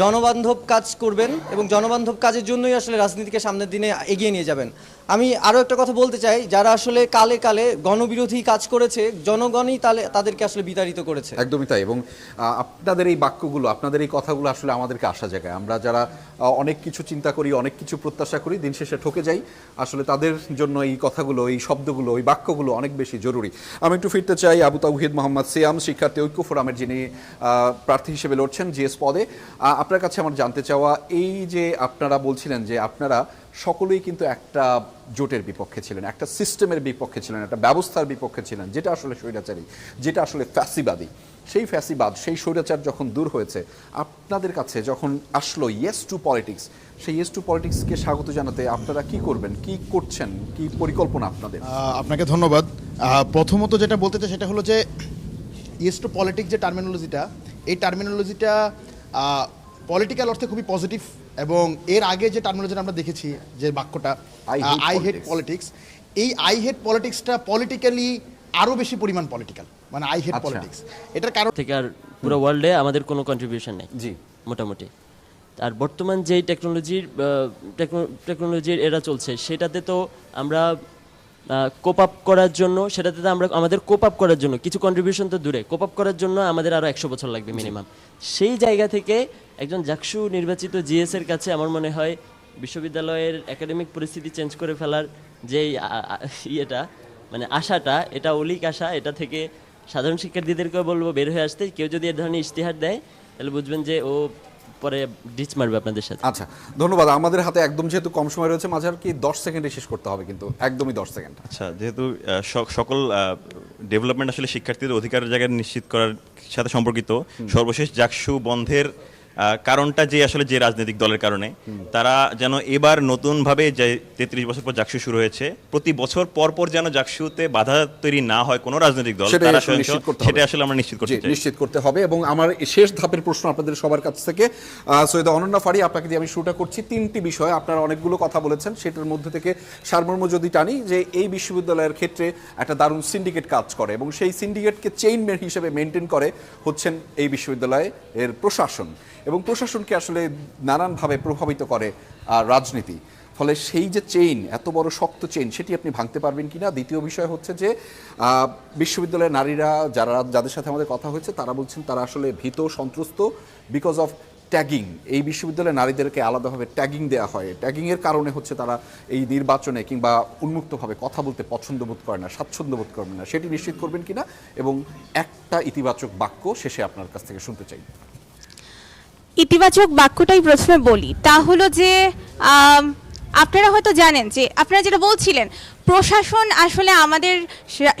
Speaker 6: জনবান্ধব কাজ করবেন এবং জনবান্ধব কাজের জন্যই আসলে রাজনীতিকে সামনের দিনে এগিয়ে নিয়ে যাবেন। আমি আরও একটা কথা বলতে চাই, যারা আসলে কালে কালে গণবিরোধী কাজ করেছে, জনগণই তালে, তাদেরকে আসলে বিতাড়িত করেছে।
Speaker 1: একদমই তাই এবং আপনাদের এই বাক্যগুলো, আপনাদের এই কথাগুলো আসলে আমাদেরকে আসা জায়গায়। আমরা যারা অনেক কিছু চিন্তা করি, অনেক কিছু প্রত্যাশা করি, দিন শেষে ঠকে যাই। আসলে তাদের জন্য এই কথাগুলো, এই শব্দগুলো, এই বাক্যগুলো অনেক বেশি জরুরি। আমি একটু ফিরতে চাই আবু তাউহিদ মোহাম্মদ সিয়াম, শিক্ষার্থী ঐক্য ফোরামের যিনি প্রার্থী হিসেবে লড়ছেন জিএস পদে। আপনার কাছে আমার জানতে চাওয়া, এই যে আপনারা বলছিলেন যে আপনারা সকলেই কিন্তু একটা জোটের বিপক্ষে ছিলেন, একটা সিস্টেমের বিপক্ষে ছিলেন, একটা ব্যবস্থার বিপক্ষে ছিলেন, যেটা আসলে স্বৈরাচারী, যেটা আসলে ফ্যাসিবাদী। সেই ফ্যাসিবাদ, সেই স্বৈরাচার যখন দূর হয়েছে, আপনাদের কাছে যখন আসলো ইয়েস টু পলিটিক্স সেই ইয়েস টু পলিটিক্সকে স্বাগত জানাতে আপনারা কি করবেন, কি করছেন, কি পরিকল্পনা আপনাদের?
Speaker 7: আপনাকে ধন্যবাদ। প্রথমত যেটা বলতে চাই সেটা হলো যে ইয়েস টু পলিটিক্স যে টার্মিনোলজিটা এই টার্মিনোলজিটা পলিটিক্যাল অর্থে খুবই পজিটিভ এবং এর আগে যে টার্মিনোলজিটা আমরা দেখেছি যে বাক্যটা আই হেট পলিটিক্স এই আই হেট পলিটিক্সটা পলিটিক্যালি আরও বেশি পরিমাণ পলিটিক্যাল মানে আই হেট। পলিটিক্স এটার কারণ
Speaker 5: থেকে আর পুরো ওয়ার্ল্ডে আমাদের কোনো কন্ট্রিবিউশন নেই।
Speaker 1: জি।
Speaker 5: মোটামুটি। আর বর্তমান যেই টেকনোলজির টেকনোলজির এরা চলছে সেটাতে তো আমরা কোপ আপ করার জন্য সেটাতে তো আমরা আমাদের কোপ আপ করার জন্য কিছু কন্ট্রিবিউশন তো দূরে কোপ আপ করার জন্য আমাদের আরও একশো বছর লাগবে মিনিমাম সেই জায়গা থেকে একজন জাকসু নির্বাচিত জিএস এর কাছে আমার মনে হয় বিশ্ববিদ্যালয়ের একাডেমিক পরিস্থিতি চেঞ্জ করে ফেলার আ- ইয়েটা মানে আশাটা এটা অলিক আশা এটা থেকে সাধারণ শিক্ষার্থীদেরকেও বলব বের হয়ে আসতে। কেউ যদি এ ধরনের ইশতেহার দেয় তাহলে বুঝবেন যে ও পরে ডিচ মারবে আপনাদের সাথে।
Speaker 1: আচ্ছা ধন্যবাদ। আমাদের হাতে একদম যেহেতু কম সময় রয়েছে মাঝে মাঝার কি দশ সেকেন্ডে শেষ করতে হবে কিন্তু একদমই দশ সেকেন্ড।
Speaker 3: আচ্ছা যেহেতু সকল ডেভেলপমেন্ট আসলে শিক্ষার্থীদের অধিকারের জায়গায় নিশ্চিত করার সাথে সম্পর্কিত সর্বশেষ জাকসু বন্ধের কারণটা যে আসলে যে রাজনৈতিক দলের কারণে তারা যেন এবার নতুনভাবে যে তেত্রিশ বছর পর জাকসু শুরু হয়েছে প্রতি বছর পর পর যেন জাকসুতে বাধা তৈরি না হয় কোনো রাজনৈতিক দল তারা সেটা আসলে আমরা নিশ্চিত করতে
Speaker 1: নিশ্চিত করতে হবে এবং আমার শেষ ধাপের প্রশ্ন আপনাদের সবার কাছ থেকে সৈয়দা অনন্যা ফারি আপনাকে দিয়ে আমি শুরুটা করছি তিনটি বিষয়। আপনারা অনেকগুলো কথা বলেছেন সেটার মধ্যে থেকে সারমর্ম যদি টানি যে এই বিশ্ববিদ্যালয়ের ক্ষেত্রে একটা দারুণ সিন্ডিকেট কাজ করে এবং সেই সিন্ডিকেটকে চেইন হিসেবে মেনটেন করে হচ্ছেন এই বিশ্ববিদ্যালয়ের প্রশাসন। এবং প্রশাসনকে আসলে নানানভাবে প্রভাবিত করে রাজনীতি। ফলে সেই যে চেইন এত বড় শক্ত চেইন সেটি আপনি ভাঙতে পারবেন কিনা? দ্বিতীয় বিষয় হচ্ছে যে বিশ্ববিদ্যালয়ের নারীরা যারা, যাদের সাথে আমাদের কথা হয়েছে, তারা বলছেন তারা আসলে ভীত, সন্ত্রস্ত বিকজ অফ ট্যাগিং এই বিশ্ববিদ্যালয়ে নারীদেরকে আলাদাভাবে ট্যাগিং দেওয়া হয়। ট্যাগিংয়ের কারণে হচ্ছে তারা এই নির্বাচনে কিংবা উন্মুক্তভাবে কথা বলতে পছন্দ বোধ করে না, স্বাচ্ছন্দ্য বোধ করবেন না। সেটি নিশ্চিত করবেন কিনা? এবং একটা ইতিবাচক বাক্য শেষে আপনার কাছ থেকে শুনতে চাই।
Speaker 8: ইতিবাচক বাক্যটাই প্রথমে বলি। তা হলো যে আপনারা হয়তো জানেন যে আপনারা যেটা বলছিলেন প্রশাসন আসলে আমাদের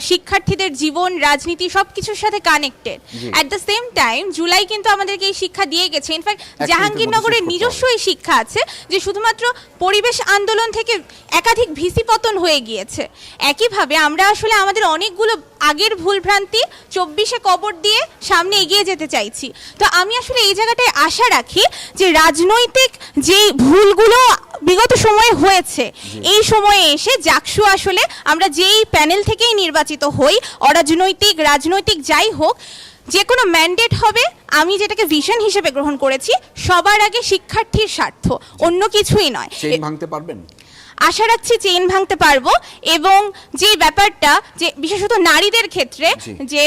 Speaker 8: শিক্ষার্থীদের জীবন রাজনীতি সব কিছুর সাথে connected at the same time July কিন্তু আমাদেরকে এই শিক্ষা দিয়ে গেছে। ইনফ্যাক্ট জাহাঙ্গীরনগরের নিজস্ব এই শিক্ষা আছে যে শুধুমাত্র পরিবেশ আন্দোলন থেকে একাধিক ভিসি পতন হয়ে গিয়েছে। একইভাবে আমরা আসলে আমাদের অনেকগুলো আগের ভুলভ্রান্তি চব্বিশে কবর দিয়ে সামনে এগিয়ে যেতে চাইছি। তো আমি আসলে এই জায়গাটায় আশা রাখি যে রাজনৈতিক যে ভুলগুলো বিগত সময়ে হয়েছে এই সময়ে এসে জাকসু আসলে আমরা যেই প্যানেল থেকেই নির্বাচিত হই অরাজনৈতিক রাজনৈতিক যাই হোক যে কোনো ম্যান্ডেট হবে আমি যেটাকে ভিশন হিসেবে গ্রহণ করেছি সবার আগে শিক্ষার্থীর স্বার্থ অন্য কিছুই নয়।
Speaker 1: ভাঙতে পারবেন?
Speaker 8: আশা রাখছি চেইন ভাঙতে পারব এবং যে ব্যাপারটা যে বিশেষত নারীদের ক্ষেত্রে যে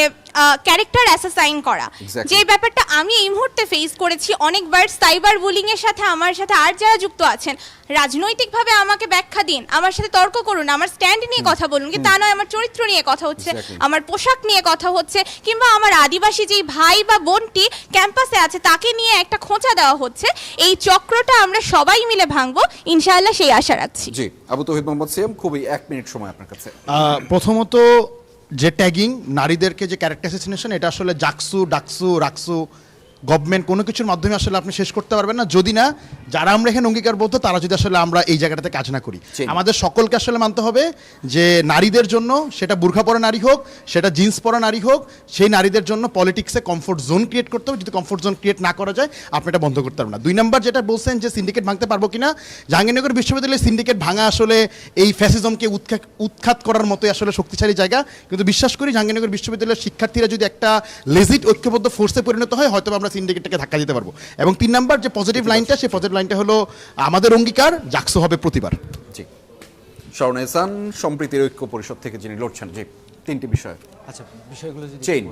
Speaker 8: ক্যারেক্টার অ্যাসাসাইন করা। যে ব্যাপারটা আমি এই মুহূর্তে ফেস করেছি অনেকবার সাইবার বুলিং এর সাথে আমার সাথে আর যারা যুক্ত আছেন রাজনৈতিকভাবে আমাকে ব্যাখ্যা দিন আমার সাথে তর্ক করুন আমার স্ট্যান্ড নিয়ে কথা বলুন কি তা নয় আমার চরিত্র নিয়ে কথা হচ্ছে আমার পোশাক নিয়ে কথা হচ্ছে কিংবা আমার আদিবাসী যেই ভাই বা বোনটি ক্যাম্পাসে আছে তাকে নিয়ে একটা খোঁচা দেওয়া হচ্ছে এই চক্রটা আমরা সবাই মিলে ভাঙবো ইনশাআল্লাহ সেই আশা রাখছি।
Speaker 1: জি আবু তহিদ মোহাম্মদ সিএম খুবই এক মিনিট সময় আপনার কাছে।
Speaker 7: প্রথমত যে ট্যাগিং নারীদেরকে যে ক্যারেক্টার এটা আসলে জাকসু ডাকসু রাকসু গভর্নমেন্ট কোনো কিছুর মাধ্যমে আসলে আপনি শেষ করতে পারবেন না। যদি না যারা আমরা এখানে অঙ্গীকারবদ্ধ তারা যদি আসলে আমরা এই জায়গাটাতে কাজ না করি। আমাদের সকলকে আসলে মানতে হবে যে নারীদের জন্য সেটা বুর্খা পরা নারী হোক সেটা জিন্স পরা নারী হোক সেই নারীদের জন্য পলিটিক্সে কমফোর্ট জোন ক্রিয়েট করতে হবে। যদি কমফোর্ট জোন ক্রিয়েট না করা যায় আপনি এটা বন্ধ করতে পারবেন না। দুই নম্বর যেটা বলছেন যে সিন্ডিকেট ভাঙতে পারব কিনা জাহাঙ্গীরনগর বিশ্ববিদ্যালয়ে সিন্ডিকেট ভাঙা আসলে এই ফ্যাসিজমকে উৎখাত উৎখাত করার মতোই আসলে শক্তিশালী জায়গা। কিন্তু বিশ্বাস করি জাহাঙ্গীরনগর বিশ্ববিদ্যালয়ের শিক্ষার্থীরা যদি একটা লেজিট ঐক্যবদ্ধ ফোর্সে পরিণত হয় হয়তো আমরা সিন্ডিকেটটাকে ধাক্কা দিতে পারব। এবং তিন নাম্বার যে পজিটিভ লাইনটা সেই পজিটিভ লাইনটা হলো আমাদের অঙ্গীকার জাকসু হবে প্রতিবার।
Speaker 1: জি। শরণ এহসান সম্প্রীতির ঐক্য পরিষদ থেকে যিনি লড়ছেন জি তিনটি বিষয়।
Speaker 6: আচ্ছা বিষয়গুলো যদি
Speaker 1: চেইন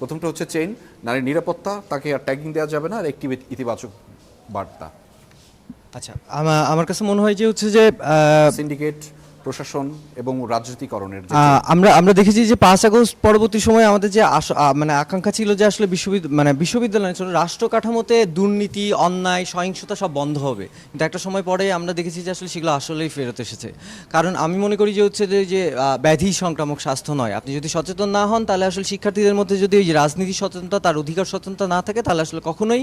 Speaker 1: প্রথমটা হচ্ছে চেইন নারীর নিরাপত্তা তাকে আর ট্যাগিং দেওয়া যাবে না আর একটি ইতিবাচক বার্তা।
Speaker 6: আচ্ছা আমার কাছে মনে হয় যে হচ্ছে যে
Speaker 1: সিন্ডিকেট প্রশাসন এবং রাজনীতিকরণের
Speaker 6: আমরা আমরা দেখেছি যে পাঁচ আগস্ট পরবর্তী সময়ে আমাদের যে মানে আকাঙ্ক্ষা ছিল যে আসলে বিশ্ববিদ্যালয় মানে বিশ্ববিদ্যালয় রাষ্ট্র কাঠামোতে দুর্নীতি, অন্যায়, সহিংসতা সব বন্ধ হবে। কিন্তু একটা সময় পরে আমরা দেখেছি যে আসলে সেগুলো আসলেই ফেরত এসেছে। কারণ আমি মনে করি যে হচ্ছে যে যে ব্যাধি সংক্রামক স্বাস্থ্য নয়। আপনি যদি সচেতন না হন, তাহলে আসলে শিক্ষার্থীদের মধ্যে যদি ওই রাজনীতি সচেতনতা, তার অধিকার সচেতনতা না থাকে, তাহলে আসলে কখনোই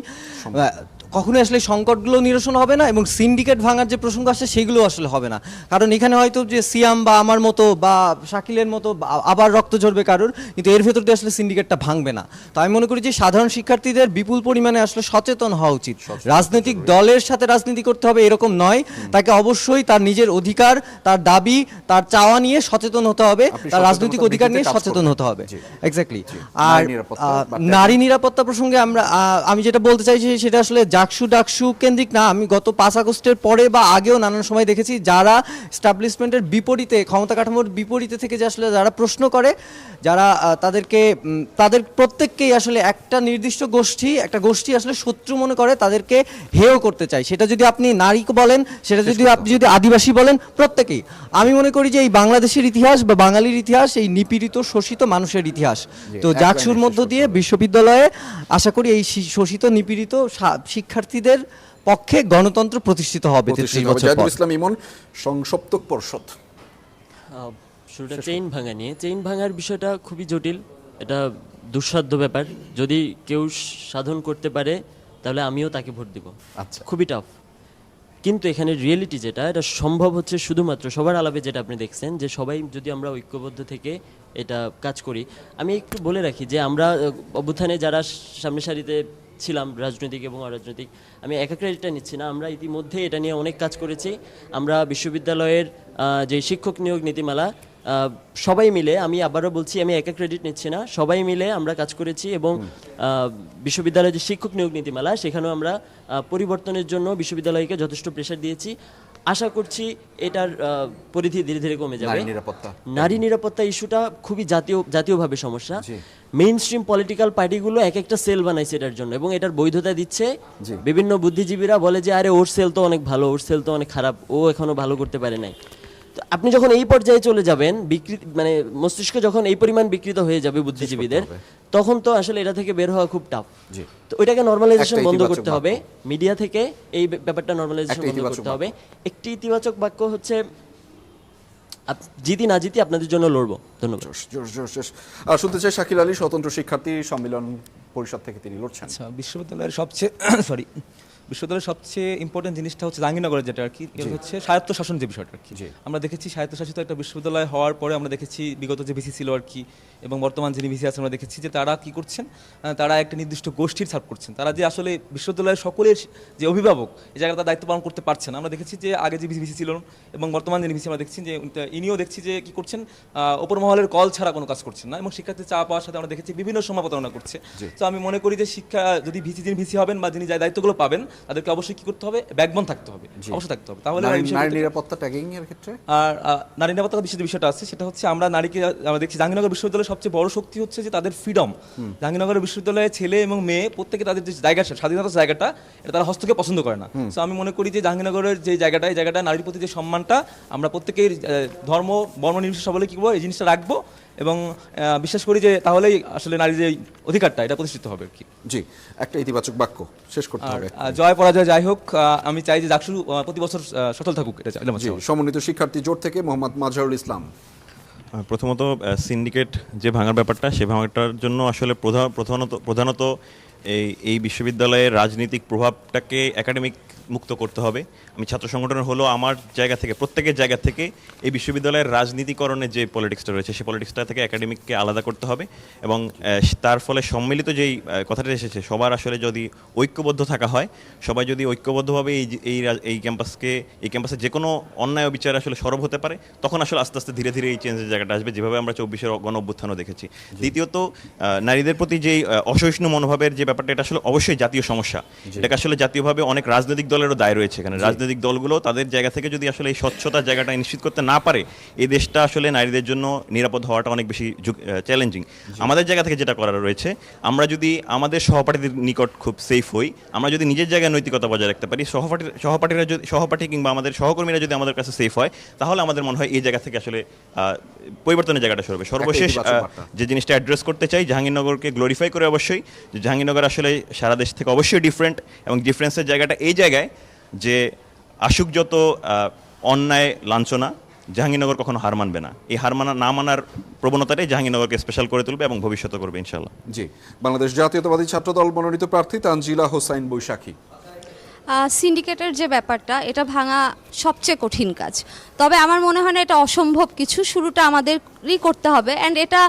Speaker 6: আহ, কখনোই আসলে সংকটগুলো নিরসন হবে না এবং সিন্ডিকেট ভাঙার যে প্রসঙ্গ আসছে সেগুলো আসলে হবে না। কারণ এখানে হয়তো যে সিয়াম বা আমার মতো বা শাকিলের মতো আবার রক্ত ঝরবে কারোর কিন্তু এর ভেতর দিয়ে আসলে সিন্ডিকেটটা ভাঙবে না। তো আমি মনে করি যে সাধারণ শিক্ষার্থীদের বিপুল পরিমাণে আসলে সচেতন হওয়া উচিত। রাজনৈতিক দলের সাথে রাজনীতি করতে হবে এরকম নয়। তাকে অবশ্যই তার নিজের অধিকার তার দাবি তার চাওয়া নিয়ে সচেতন হতে হবে। তার রাজনৈতিক অধিকার নিয়ে সচেতন হতে হবে। এক্স্যাক্টলি আর
Speaker 1: নারী নিরাপত্তা
Speaker 6: প্রসঙ্গে আমরা আমি যেটা বলতে চাইছি সেটা আসলে জাকসু ডাকসু কেন্দ্রিক না আমি গত পাঁচ আগস্টের পরে বা আগেও নানান সময় দেখেছি যারা স্টাবলিশমেন্টের বিপরীতে ক্ষমতা কাঠামোর বিপরীতে থেকে যে আসলে যারা প্রশ্ন করে যারা তাদেরকে তাদের প্রত্যেককেই আসলে একটা নির্দিষ্ট গোষ্ঠী একটা গোষ্ঠী আসলে শত্রু মনে করে তাদেরকে হেয় করতে চায়। সেটা যদি আপনি নারী বলেন সেটা যদি আপনি যদি আদিবাসী বলেন প্রত্যেকেই। আমি মনে করি যে এই বাংলাদেশের ইতিহাস বা বাঙালির ইতিহাস এই নিপীড়িত শোষিত মানুষের ইতিহাস। তো
Speaker 1: এক
Speaker 6: জাকসুর মধ্য দিয়ে বিশ্ববিদ্যালয়ে আশা করি এই শোষিত নিপীড়িত সা- শিক্ষার্থীদের পক্ষে গণতন্ত্র প্রতিষ্ঠিত হবে তেত্রিশ বছর পর।
Speaker 1: ইসলাম ইমন সংসপ্তক পর্ষদ।
Speaker 5: শুরুটা চেইন ভাঙা নিয়ে। চেইন ভাঙার বিষয়টা খুবই জটিল। এটা দুঃসাধ্য ব্যাপার। যদি কেউ সাধন করতে পারে তাহলে আমিও তাকে ভোট দিব।
Speaker 1: আচ্ছা।
Speaker 5: খুবই টাফ কিন্তু এখানে রিয়েলিটি যেটা এটা সম্ভব হচ্ছে শুধুমাত্র সবার আলাপে যেটা আপনি দেখছেন যে সবাই যদি আমরা ঐক্যবদ্ধ থেকে এটা কাজ করি। আমি একটু বলে রাখি যে আমরা অভ্যুত্থানে যারা সামনে সারিতে ছিলাম রাজনৈতিক এবং অরাজনৈতিক। আমি একা ক্রেডিটটা নিচ্ছি না আমরা ইতিমধ্যে এটা নিয়ে অনেক কাজ করেছি। আমরা বিশ্ববিদ্যালয়ের যে শিক্ষক নিয়োগ নীতিমালা সবাই মিলে আমি আবারও বলছি আমি একা ক্রেডিট নিচ্ছি না সবাই মিলে আমরা কাজ করেছি এবং বিশ্ববিদ্যালয়ের যে শিক্ষক নিয়োগ নীতিমালা সেখানেও আমরা পরিবর্তনের জন্য বিশ্ববিদ্যালয়কে যথেষ্ট প্রেশার দিয়েছি। আশা করছি এটার পরিধি ধীরে ধীরে কমে যাবে।
Speaker 1: নারী নিরাপত্তা।
Speaker 5: নারী নিরাপত্তা ইস্যুটা খুবই জাতীয় জাতীয়ভাবে সমস্যা। মেইন স্ট্রিম পলিটিক্যাল পার্টিগুলো এক একটা সেল বানাইছে এটার জন্য এবং এটার বৈধতা দিচ্ছে। বিভিন্ন বুদ্ধিজীবীরা বলে যে আরে ওর সেল তো অনেক ভালো ওর সেল তো অনেক খারাপ ও এখনও ভালো করতে পারে নাই। আপনি যখন এই পর্যায়ে চলে যাবেন বিকৃত মানে মস্তিষ্ক যখন এই পরিমাণ বিকৃত হয়ে যাবে বুদ্ধিজীবীদের তখন তো আসলে এটা থেকে বের হওয়া খুব টাফ তো ওইটাকে নর্মালাইজেশন বন্ধ করতে হবে। মিডিয়া থেকে এই ব্যাপারটা নর্মালাইজেশন বন্ধ করতে হবে। একটি ইতিবাচক বাক্য হচ্ছে জিতি না জিতি আপনাদের জন্য লড়বো। ধন্যবাদ।
Speaker 1: শুনতে চাই শাকিল আলী স্বতন্ত্র শিক্ষার্থী সম্মেলন পরিষদ থেকে তিনি লড়ছেন।
Speaker 2: আচ্ছা বিশ্ববিদ্যালয়ের সবচেয়ে সরি বিশ্ববিদ্যালয়ের সবচেয়ে ইম্পর্টেন্ট জিনিসটা হচ্ছে জাহাঙ্গীরনগরের যেটা আর কি এটা হচ্ছে স্বায়ত্তশাসন যে বিষয়টা আর কি। আমরা দেখেছি স্বায়ত্তশাসিত একটা বিশ্ববিদ্যালয় হওয়ার পরে আমরা দেখেছি বিগত যে বিসি ছিল আর কি এবং বর্তমান যিনি ভিসি আছেন আমরা দেখেছি যে তারা কি করছেন? তারা একটা নির্দিষ্ট গোষ্ঠীর সার্ভ করছেন। তারা যে আসলে বিশ্ববিদ্যালয়ের সকলের যে অভিভাবক এই জায়গায় তার দায়িত্ব পালন করতে পারছেন আমরা দেখেছি যে আগে যে ভিসি ছিল এবং বর্তমান যিনি ভিসি আমরা দেখছি যে ইনিও দেখছি যে কি করছেন ওপর মহলের কল ছাড়া কোনো কাজ করছেন না এবং শিক্ষার্থী চা পাওয়ার সাথে আমরা দেখেছি বিভিন্ন সময় প্রতারণা করছে। তো আমি মনে করি যে শিক্ষা যদি ভিসি যিনি ভিসি হবেন বা যিনি যাই দায়িত্বগুলো পাবেন তাদেরকে অবশ্যই কি করতে হবে? ব্যাকবন থাকতে হবে। অবশ্যই থাকতে হবে। তাহলে
Speaker 1: নারী নিরাপত্তা ট্যাগিং এর ক্ষেত্রে?
Speaker 2: আর নারী নিরাপত্তা বিষয়ে বিষয়টা আছে সেটা হচ্ছে আমরা নারীকে আমরা দেখছি জাহাঙ্গীরনগর বিশ্ববিদ্যালয়ের সবচেয়ে বড় শক্তি হচ্ছে যে তাদের ফ্রিডম জাহাঙ্গীরনগর বিশ্ববিদ্যালয়ে ছেলে এবং মেয়ে প্রত্যেকে তাদের যে জায়গা স্বাধীনতার জায়গাটা এটা তারা হস্তকে পছন্দ করে না। তো আমি মনে করি যে জাহাঙ্গীরনগরের যে জায়গাটা এই জায়গাটা নারীর প্রতি যে সম্মানটা আমরা প্রত্যেকের ধর্ম বর্ণ নির্বিশেষে সকলে কি করব এই জিনিসটা রাখব এবং বিশ্বাস করি যে তাহলেই আসলে নারীর যে অধিকারটা এটা প্রতিষ্ঠিত হবে আর কি।
Speaker 1: জি একটা ইতিবাচক বাক্য শেষ করতে হবে।
Speaker 2: জয় পরাজয় যাই হোক আমি চাই যে জাকসু প্রতি বছর সচল থাকুক এটা
Speaker 1: সমন্বিত শিক্ষার্থী জোট থেকে মোহাম্মদ মাজহারুল ইসলাম।
Speaker 3: প্রথমত সিন্ডিকেট যে ভাঙার ব্যাপারটা, সে ভাঙাটার জন্য আসলে প্রধান প্রধানত প্রধানত এই এই বিশ্ববিদ্যালয়ের রাজনৈতিক প্রভাবটাকে একাডেমিক মুক্ত করতে হবে। আমি ছাত্র সংগঠনের হলো আমার জায়গা থেকে প্রত্যেকের জায়গা থেকে এই বিশ্ববিদ্যালয়ের রাজনীতিকরণের যে পলিটিক্সটা রয়েছে সেই পলিটিক্সটা থেকে একাডেমিককে আলাদা করতে হবে এবং তার ফলে সম্মিলিত যেই কথাটা এসেছে সবার আসলে যদি ঐক্যবদ্ধ থাকা হয় সবাই যদি ঐক্যবদ্ধভাবে এই যে- এই এই ক্যাম্পাসকে এই ক্যাম্পাসে যে কোনো অন্যায় বিচার আসলে সরব হতে পারে তখন আসলে আস্তে আস্তে ধীরে ধীরে এই চেঞ্জের জায়গাটা আসবে যেভাবে আমরা চব্বিশের গণ অভ্যুত্থানও দেখেছি। দ্বিতীয়ত নারীদের প্রতি যেই অসহিষ্ণু মনোভাবের যে ব্যাপারটা এটা আসলে অবশ্যই জাতীয় সমস্যা। এটাকে আসলে জাতীয়ভাবে অনেক রাজনৈতিক দলেরও দায় রয়েছে এখানে। রাজনৈতিক দলগুলো তাদের জায়গা থেকে যদি আসলে এই স্বচ্ছতার জায়গাটা নিশ্চিত করতে না পারে এই দেশটা আসলে নারীদের জন্য নিরাপদ হওয়াটা অনেক বেশি চ্যালেঞ্জিং আমাদের জায়গা থেকে যেটা করার রয়েছে আমরা যদি আমাদের সহপাঠীদের নিকট খুব সেফ হই আমরা যদি নিজের জায়গায় নৈতিকতা বজায় রাখতে পারি সহপাঠী সহপাঠীরা যদি সহপাঠী কিংবা আমাদের সহকর্মীরা যদি আমাদের কাছে সেফ হয় তাহলে আমাদের মনে হয় এই জায়গা থেকে আসলে পরিবর্তনের জায়গাটা সরবে। সর্বশেষ। যে জিনিসটা অ্যাড্রেস করতে চাই জাহাঙ্গীরনগরকে গ্লোরিফাই করে অবশ্যই যে জাহাঙ্গীরনগর আসলে সারা দেশ থেকে অবশ্যই ডিফারেন্ট এবং ডিফারেন্সের জায়গাটা এই জায়গায় যে আসুক যত আহ, অন্যায় লাঞ্ছনা জাহাঙ্গীরনগর কখনো হার মানবে না। এই হার মানা না মানার প্রবণতাটাই জাহাঙ্গীরনগরকে স্পেশাল করে তুলবে এবং ভবিষ্যতে করবে ইনশাল্লাহ
Speaker 1: জি। বাংলাদেশ জাতীয়তাবাদী ছাত্রদল মনোনীত প্রার্থী তানজিলা হোসাইন বৈশাখী।
Speaker 4: সিন্ডিকেটের যে ব্যাপারটা এটা ভাঙা সবচেয়ে কঠিন কাজ। তবে আমার মনে হয় না এটা অসম্ভব কিছু শুরুটা আমাদেরই করতে হবে। অ্যান্ড এটা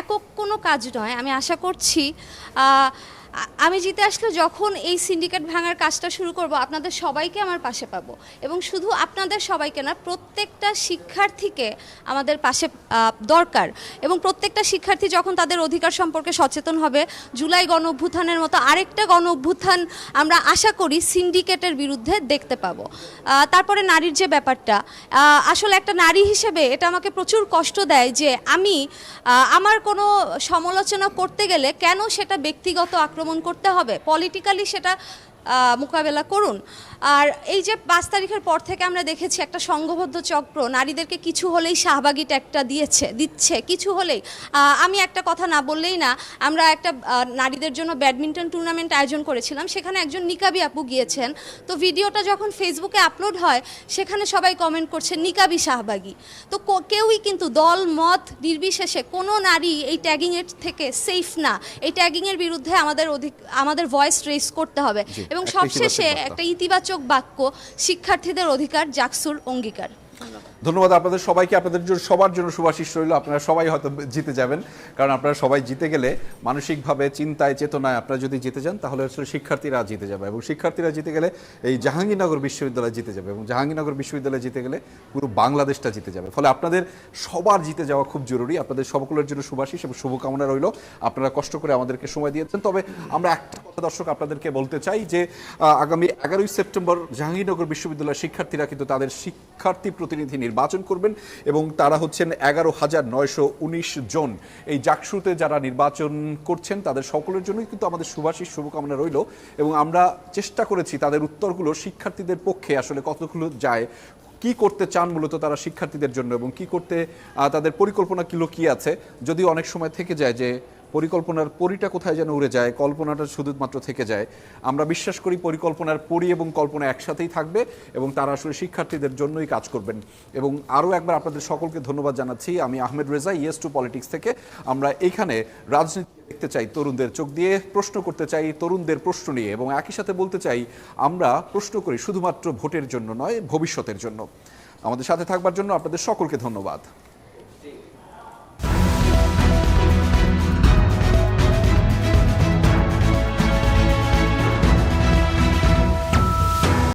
Speaker 4: একক কোনো কাজ নয়। আমি আশা করছি আমি জিতে আসলে যখন এই সিন্ডিকেট ভাঙার কাজটা শুরু করব, আপনাদের সবাইকে আমার পাশে পাবো। এবং শুধু আপনাদের সবাইকে না, প্রত্যেকটা শিক্ষার্থীকে আমাদের পাশে দরকার। এবং প্রত্যেকটা শিক্ষার্থী যখন তাদের অধিকার সম্পর্কে সচেতন হবে, জুলাই গণ অভ্যুত্থানের মতো আরেকটা গণ অভ্যুত্থান আমরা আশা করি সিন্ডিকেটের বিরুদ্ধে দেখতে পাবো। তারপরে নারীর যে ব্যাপারটা আসলে একটা নারী হিসেবে এটা আমাকে প্রচুর কষ্ট দেয় যে আমি আমার কোনো সমালোচনা করতে গেলে কেন সেটা ব্যক্তিগত আক্রমণ করতে হবে। পলিটিক্যালি সেটা মোকাবেলা করুন। আর এই যে পাঁচ তারিখের পর থেকে আমরা দেখেছি একটা সংঘবদ্ধ চক্র নারীদেরকে কিছু হলেই শাহবাগি ট্যাগটা দিয়েছে দিচ্ছে। কিছু হলেই। আমি একটা কথা না বললেই না আমরা একটা নারীদের জন্য ব্যাডমিন্টন টুর্নামেন্ট আয়োজন করেছিলাম সেখানে একজন নিকাবি আপু গিয়েছেন। তো ভিডিওটা যখন ফেসবুকে আপলোড হয় সেখানে সবাই কমেন্ট করছে নিকাবি শাহবাগি। তো কেউই কিন্তু দল মত নির্বিশেষে কোনো নারী এই ট্যাগিংয়ের থেকে সেফ না। এই ট্যাগিংয়ের বিরুদ্ধে আমাদের অধিক আমাদের ভয়েস রেস করতে হবে। এবং সবশেষে একটা ইতিবাচক বাক্য শিক্ষার্থীদের অধিকার জাকসুর অঙ্গীকার।
Speaker 1: ধন্যবাদ আপনাদের সবাইকে। আপনাদের জন্য, সবার জন্য শুভাশিস রইল। আপনারা সবাই হয়তো জিতে যাবেন, কারণ আপনারা সবাই জিতে গেলে মানসিকভাবে, চিন্তায়, চেতনায় আপনারা যদি জিতে যান, তাহলে আসলে শিক্ষার্থীরা জিতে যাবে এবং শিক্ষার্থীরা জিতে গেলে এই জাহাঙ্গীরনগর বিশ্ববিদ্যালয় জিতে যাবে এবং জাহাঙ্গীরনগর বিশ্ববিদ্যালয় জিতে গেলে পুরো বাংলাদেশটা জিতে যাবে। ফলে আপনাদের সবার জিতে যাওয়া খুব জরুরি। আপনাদের সকলের জন্য শুভাশিস এবং শুভকামনা রইল। আপনারা কষ্ট করে আমাদেরকে সময় দিয়েছেন। তবে আমরা একটা কথা দর্শক আপনাদেরকে বলতে চাই যে আগামী এগারোই সেপ্টেম্বর জাহাঙ্গীরনগর বিশ্ববিদ্যালয়ের শিক্ষার্থীরা কিন্তু তাদের শিক্ষার্থী প্রতিনিধি নির্বাচন করবেন এবং তারা হচ্ছেন এগারো হাজার নয়শো উনিশ জন। এই জাকসুতে যারা নির্বাচন করছেন, তাদের সকলের জন্যই কিন্তু আমাদের সুভাষিস শুভকামনা রইল এবং আমরা চেষ্টা করেছি তাদের উত্তরগুলো শিক্ষার্থীদের পক্ষে আসলে কতগুলো যায়, কি করতে চান মূলত তারা শিক্ষার্থীদের জন্য এবং কি করতে তাদের পরিকল্পনা কিলো কি আছে। যদি অনেক সময় থেকে যায় যে পরিকল্পনার পরিটা কোথায় যেন উড়ে যায়, কল্পনাটা শুধুমাত্র থেকে যায়। আমরা বিশ্বাস করি পরিকল্পনার পরি এবং কল্পনা একসাথেই থাকবে এবং তারা আসলে শিক্ষার্থীদের জন্যই কাজ করবেন। এবং আরও একবার আপনাদের সকলকে ধন্যবাদ জানাচ্ছি। আমি Ahmed Reza yes to politics থেকে। আমরা এখানে রাজনীতি দেখতে চাই তরুণদের চোখ দিয়ে, প্রশ্ন করতে চাই তরুণদের প্রশ্ন নিয়ে এবং একই সাথে বলতে চাই, আমরা প্রশ্ন করি শুধুমাত্র ভোটের জন্য নয়, ভবিষ্যতের জন্য। আমাদের সাথে থাকবার জন্য আপনাদের সকলকে ধন্যবাদ।